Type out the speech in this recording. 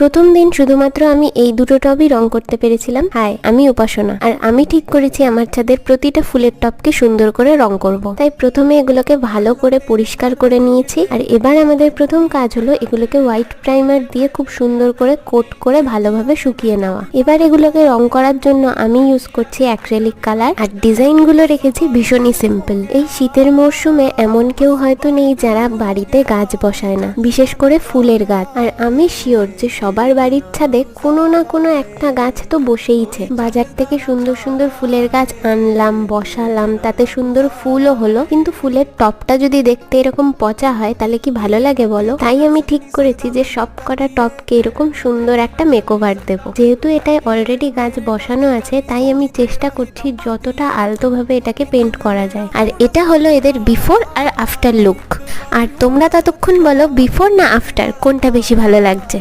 প্রথম দিন শুধুমাত্র আমি এই দুটো টবই রং করতে পেরেছিলাম। হাই আমি উপাসনা। আর আমি ঠিক করেছি আমার ছাদের প্রতিটা ফুলের টবকে সুন্দর করে রং করব। তাই প্রথমে এগুলোকে ভালো করে পরিষ্কার করে নিয়েছি। আর এবার আমাদের প্রথম কাজ হলো এগুলোকে হোয়াইট প্রাইমার দিয়ে খুব সুন্দর করে কোট করে ভালোভাবে শুকিয়ে নেওয়া। এবার এগুলোকে রং করার জন্য আমি ইউজ করছি অ্যাক্রেলিক কালার আর ডিজাইনগুলো রেখেছি ভীষণই সিম্পল এই শীতের মরশুমে এমন কেউ হয়তো নেই যারা বাড়িতে গাছ বসায় না। বিশেষ করে ফুলের গাছ। আর আমি শিওর যে সবার বাড়ির ছাদে কোনো না কোনো একটা গাছ তো বসেইছে। বাজার থেকে সুন্দর সুন্দর ফুলের গাছ আনলাম, বসালাম, তাতে সুন্দর ফুলও হলো। কিন্তু ফুলের টপটা যদি দেখতে এরকম পচা হয়, তাহলে কি ভালো লাগে বলো? তাই আমি ঠিক করেছি যে সব কটা টপকে এরকম সুন্দর একটা মেকওভার দেবো। যেহেতু এটায় অলরেডি গাছ বসানো আছে, তাই আমি চেষ্টা করছি যতটা আলতোভাবে এটাকে পেন্ট করা যায়। আর এটা হলো এদের বিফোর আর আফটার লুক আর তোমরা ততক্ষণ বলো বিফোর না আফটার কোনটা বেশি ভালো লাগছে?